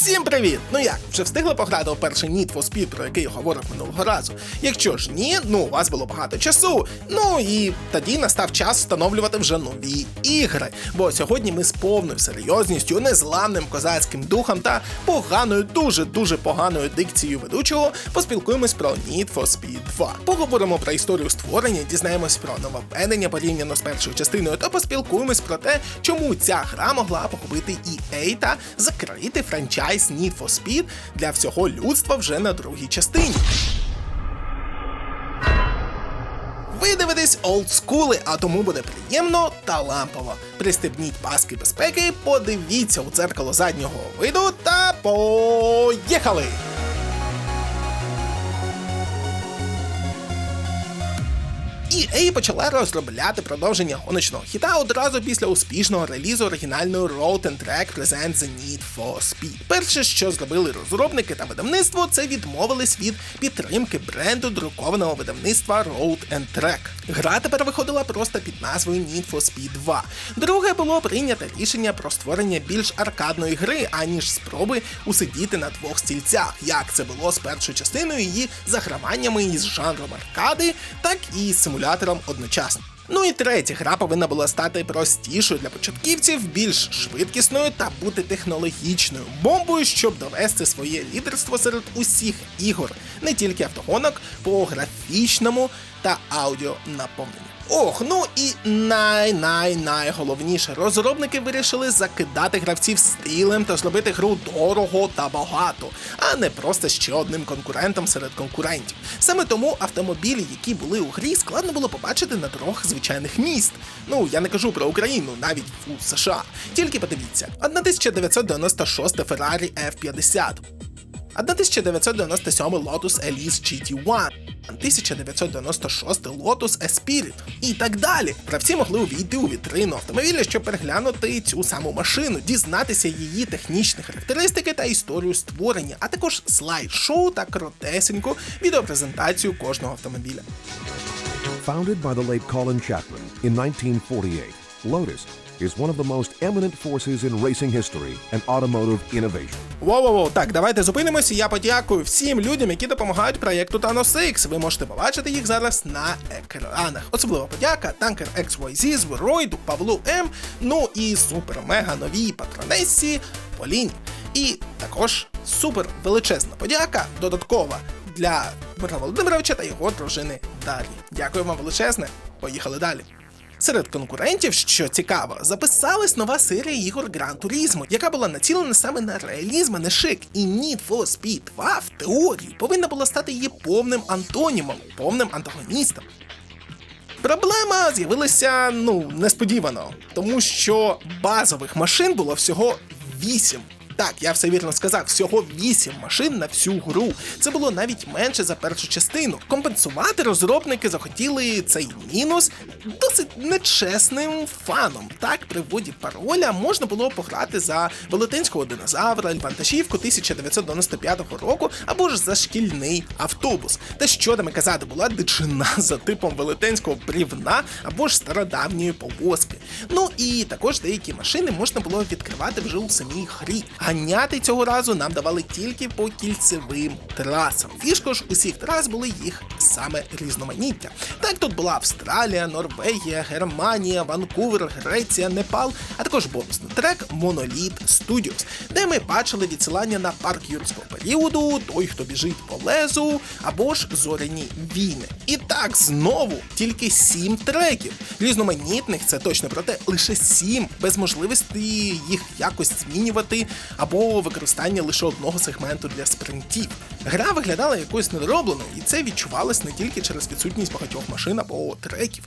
Всім привіт! Ну як, вже встигли пограти у перший Need for Speed, про який говорив минулого разу? Якщо ж ні, ну у вас було багато часу. Ну і тоді настав час встановлювати вже нові ігри. Бо сьогодні ми з повною серйозністю, незламним козацьким духом та поганою, дуже-дуже поганою дикцією ведучого поспілкуємось про Need for Speed 2. Поговоримо про історію створення, дізнаємось про нововведення порівняно з першою частиною, та поспілкуємось про те, чому ця гра могла похопити EA та закрити франчайз Need for Speed для всього людства вже на другій частині. Ви дивитесь олдскули, а тому буде приємно та лампово. Пристебніть паски безпеки, подивіться у дзеркало заднього виду та поїхали! EA почала розробляти продовження гоночного хіта одразу після успішного релізу оригінальної Road and Track Presents The Need for Speed. Перше, що зробили розробники та видавництво, це відмовились від підтримки бренду друкованого видавництва Road and Track. Гра тепер виходила просто під назвою Need for Speed 2. Друге було прийнято рішення про створення більш аркадної гри, аніж спроби усидіти на двох стільцях, як це було з першою частиною її заграваннями із жанром аркади, так і з симулятором одночасно. Ну і третє, гра повинна була стати простішою для початківців, більш швидкісною та бути технологічною бомбою, щоб довести своє лідерство серед усіх ігор, не тільки автогонок, по графічному та аудіо наповненню. Ох, ну і най-най-найголовніше, розробники вирішили закидати гравців стилем та зробити гру дорого та багато, а не просто ще одним конкурентом серед конкурентів. Саме тому автомобілі, які були у грі, складно було побачити на дорогах звичайних міст. Ну я не кажу про Україну, навіть у США. Тільки подивіться: 1996 Ferrari F50. 1997 Lotus Elise GT1, 1996 Lotus Esprit і так далі. Гравці могли увійти у вітрину автомобіля, щоб переглянути цю саму машину, дізнатися її технічні характеристики та історію створення, а також слайд-шоу та коротесеньку відеопрезентацію кожного автомобіля. Founded by the late Colin Chapman in 1948, Lotus is one of the most eminent forces in racing history and automotive innovation. Воу-воу-воу, так, давайте зупинимося. Я подякую всім людям, які допомагають проєкту Thanos X. Ви можете побачити їх зараз на екранах. Особлива подяка Танкер XYZ, Звероїду, Павлу М. Ну і супер мега новій патронесі Поліні. І також супер величезна подяка додаткова для Дмитра Володимировича та його дружини Дар'ї. Дякую вам величезне. Поїхали далі. Серед конкурентів, що цікаво, записалась нова серія ігор Gran Turismo, яка була націлена саме на реалізм, а не шик. І Need for Speed 2 в теорії повинна була стати її повним антонімом, повним антагоністом. Проблема з'явилася ну несподівано, тому що базових машин було всього 8. Так, я все вірно сказав, всього 8 машин на всю гру. Це було навіть менше за першу частину. Компенсувати розробники захотіли цей мінус досить нечесним фаном. Так, при вводі пароля можна було пограти за велетенського динозавра, вантажівку 1995 року або ж за шкільний автобус. Та що там казати, була дичина за типом велетенського брівна або ж стародавньої повозки. Ну і також деякі машини можна було відкривати вже у самій грі. Ганяти цього разу нам давали тільки по кільцевим трасам. Фішко ж усіх трас були їх саме різноманіття. Так тут була Австралія, Норвегія, Германія, Ванкувер, Греція, Непал, а також бонусний трек Monolith Studios, де ми бачили відсилання на парк юрського періоду, той, хто біжить по лезу, або ж зоряні війни. І так знову тільки сім треків. Різноманітних це точно проте лише сім, без можливості їх якось змінювати або використання лише одного сегменту для спринтів. Гра виглядала якоюсь недоробленою, і це відчувалось не тільки через відсутність багатьох машин або треків.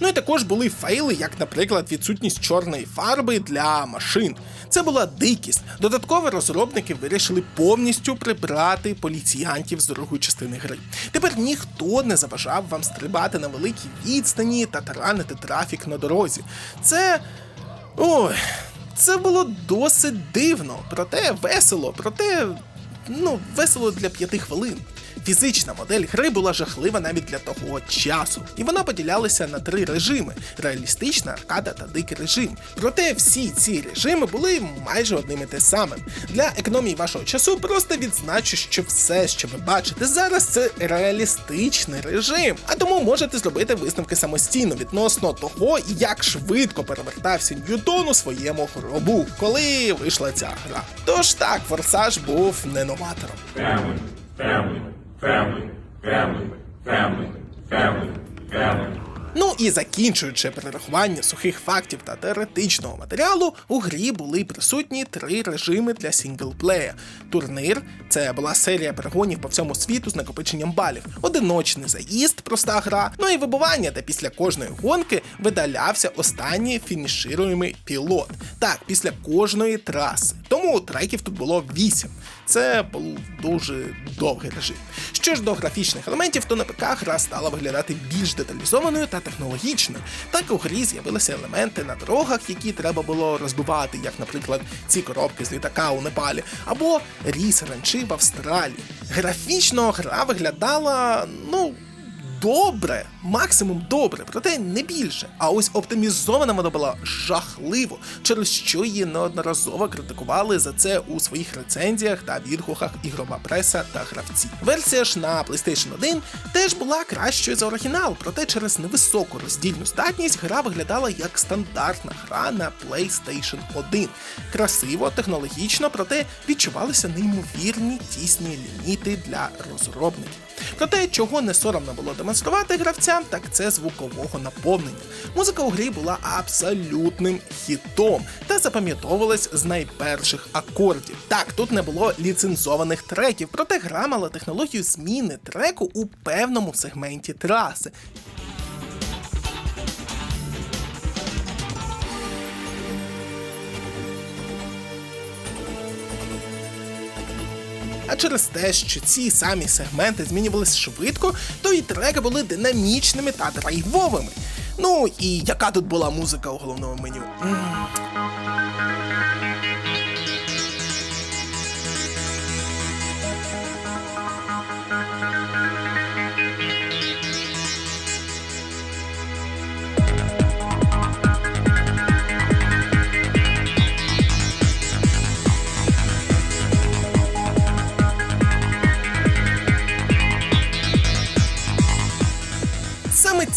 Ну і також були фейли, як, наприклад, відсутність чорної фарби для машин. Це була дикість. Додатково розробники вирішили повністю прибрати поліціянтів з другої частини гри. Тепер ніхто не заважав вам стрибати на великій відстані та таранити трафік на дорозі. Це. Ой. Це було досить дивно, проте весело, проте ну, весело для п'яти хвилин. Фізична модель гри була жахлива навіть для того часу, і вона поділялася на три режими: реалістична, аркада та дикий режим. Проте всі ці режими були майже одним і те самим. Для економії вашого часу просто відзначу, що все, що ви бачите зараз, це реалістичний режим, а тому можете зробити висновки самостійно відносно того, як швидко перевертався Ньютон у своєму гробу, коли вийшла ця гра. Тож так, форсаж був не новатором. family, family, family, family, family, family, family. Ну і закінчуючи перерахування сухих фактів та теоретичного матеріалу, у грі були присутні три режими для сінглплея. Турнир це була серія перегонів по всьому світу з накопиченням балів, одиночний заїзд, проста гра, ну і вибування, де після кожної гонки видалявся останній фінішируємий пілот. Так, після кожної траси. Тому треків тут було 8. Це був дуже довгий режим. Що ж до графічних елементів, то на ПК гра стала виглядати більш деталізованою та технологічною. Так у грі з'явилися елементи на дорогах, які треба було розбивати, як, наприклад, ці коробки з літака у Непалі, або ріс ранчи в Австралії. Графічно гра виглядала, ну. Добре, максимум добре, проте не більше. А ось оптимізована вона була жахливо, через що її неодноразово критикували за це у своїх рецензіях та відгуках ігрова преса та гравці. Версія ж на PlayStation 1 теж була кращою за оригінал, проте через невисоку роздільну здатність гра виглядала як стандартна гра на PlayStation 1. Красиво, технологічно, проте відчувалися неймовірні тісні ліміти для розробників. Проте, чого не соромно було демонструвати гравцям, так це звукового наповнення. Музика у грі була абсолютним хітом та запам'ятовувалась з найперших акордів. Так, тут не було ліцензованих треків, проте гра мала технологію зміни треку у певному сегменті траси. А через те, що ці самі сегменти змінювалися швидко, то і треки були динамічними та драйвовими. Ну і яка тут була музика у головному меню?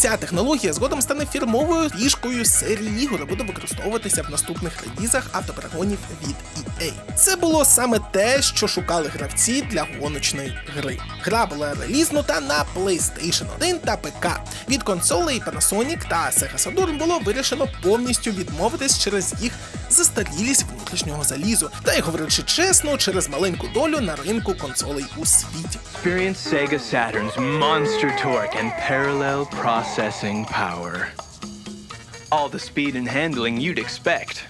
Ця технологія згодом стане фірмовою фішкою серії ігор буде використовуватися в наступних релізах автоперегонів від EA. Це було саме те, що шукали гравці для гоночної гри. Гра була релізнута на PlayStation 1 та ПК. Від консолей Panasonic та Sega Saturn було вирішено повністю відмовитись через їх застарілість внутрішнього залізу, та й говорячи чесно, через маленьку долю на ринку консолей у світі. Experience Sega Saturn's monster torque and parallel processing power. All the speed and handling you'd expect.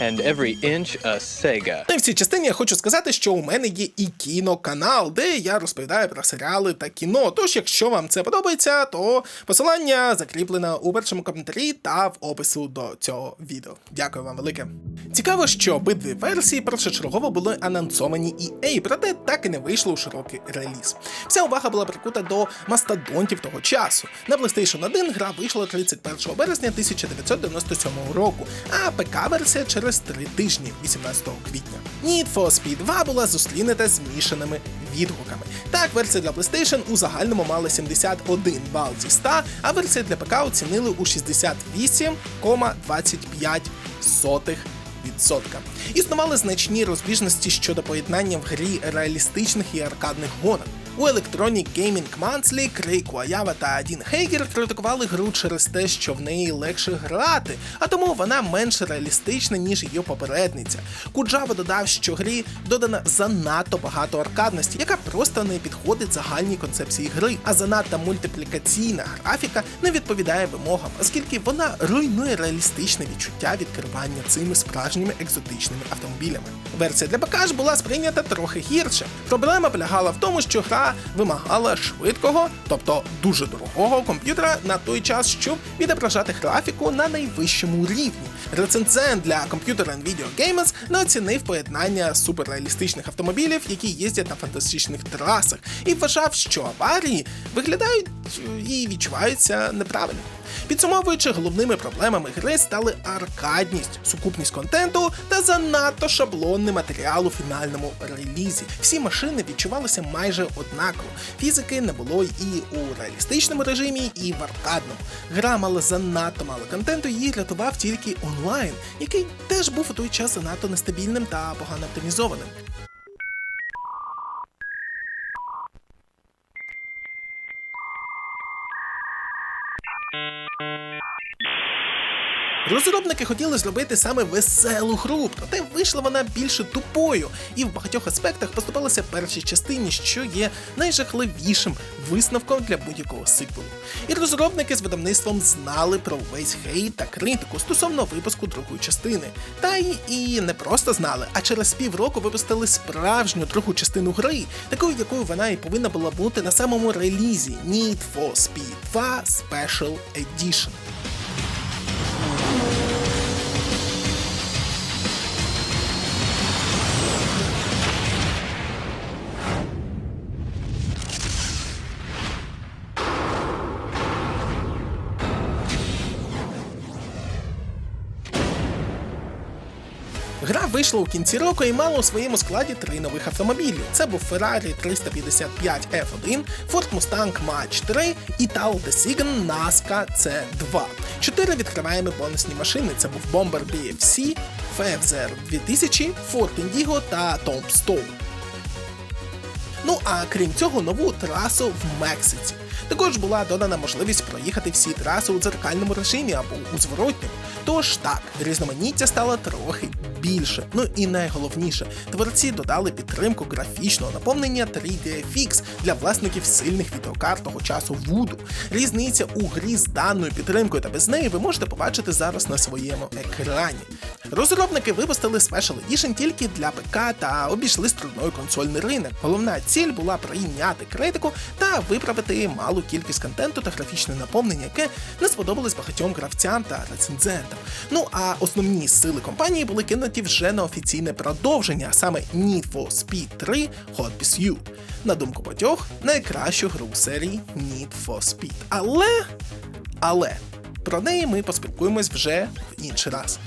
And every inch a Sega. Ну в цій частині я хочу сказати, що у мене є і кіноканал, де я розповідаю про серіали та кіно. Тож, якщо вам це подобається, то посилання закріплене у першому коментарі та в опису до цього відео. Дякую вам велике. Цікаво, що обидві версії першочергово були анонсовані EA, проте так і не вийшли у широкий реліз. Вся увага була прикута до мастодонтів того часу. На PlayStation 1 гра вийшла 31 березня 1997 року, а ПК-версія через три тижні, 18 квітня. Need for Speed 2 була зустрінута змішаними відгуками. Так, версія для PlayStation у загальному мала 71 бал зі 100, а версія для ПК оцінили у 68,25%. Відсотка. Існували значні розбіжності щодо поєднання в грі реалістичних і аркадних гонок. У Electronic Gaming Monthly Крей Куаява та Дін Хейгер критикували гру через те, що в неї легше грати, а тому вона менш реалістична, ніж її попередниця. Куджава додав, що грі додано занадто багато аркадності, яка просто не підходить загальній концепції гри, а занадто мультиплікаційна графіка не відповідає вимогам, оскільки вона руйнує реалістичне відчуття від керування цими справжніми екзотичними автомобілями. Версія для ПК ж була сприйнята трохи гірше. Проблема полягала в тому, що гра вимагала швидкого, тобто дуже дорогого комп'ютера на той час, щоб відображати графіку на найвищому рівні. Рецензент для комп'ютера Nvidia Games не оцінив поєднання суперреалістичних автомобілів, які їздять на фантастичних трасах, і вважав, що аварії виглядають е, і відчуваються неправильно. Підсумовуючи, головними проблемами гри стали аркадність, сукупність контенту та занадто шаблонний матеріал у фінальному релізі. Всі машини відчувалися майже однаково. Фізики не було і у реалістичному режимі, і в аркадному. Гра мала занадто мало контенту, її рятував тільки онлайн, який теж був у той час занадто нестабільним та погано оптимізованим. Thank you. Розробники хотіли зробити саме веселу гру, проте вийшла вона більше тупою і в багатьох аспектах поступалася першій частині, що є найжахливішим висновком для будь-якого сиквелу. І розробники з видавництвом знали про весь хейт та критику стосовно випуску другої частини. Та й і не просто знали, а через півроку випустили справжню другу частину гри, такою, якою вона і повинна була бути на самому релізі Need for Speed 2 Special Edition. Гра вийшла у кінці року і мала у своєму складі три нових автомобілі. Це був Ferrari 355 F1, Ford Mustang Mach 3 і Tao Decision Nazca C2. Чотири відкриваємо бонусні машини. Це був Bomber BFC, FFZR 2000, Ford Indigo та Tombstone. Ну а крім цього, нову трасу в Мексиці. Також була додана можливість проїхати всі траси у дзеркальному режимі або у зворотньому. Тож так, різноманіття стало трохи більше. Ну і найголовніше, творці додали підтримку графічного наповнення 3DFX для власників сильних відеокарт того часу Voodoo. Різниця у грі з даною підтримкою та без неї ви можете побачити зараз на своєму екрані. Розробники випустили Special Edition тільки для ПК та обійшли струною консольний ринок. Головна ціль була прийняти критику та виправити малу кількість контенту та графічне наповнення, яке не сподобалось багатьом гравцям та рецензентам. Ну а основні сили компанії були кинуті вже на офіційне продовження, а саме Need for Speed 3 Hot Pursuit. На думку батьох, найкращу гру в серії Need for Speed. Але. Але про неї ми поспілкуємось вже в інший раз.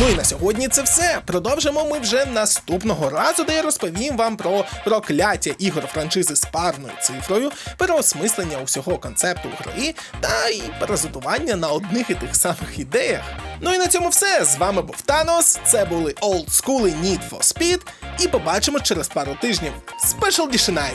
Ну і на сьогодні це все. Продовжимо ми вже наступного разу, де я розповім вам про прокляття ігор франшизи з парною цифрою, переосмислення усього концепту гри та і паразитування на одних і тих самих ідеях. Ну і на цьому все. З вами був Танос. Це були School Need for Speed. І побачимо через пару тижнів. Special Edition.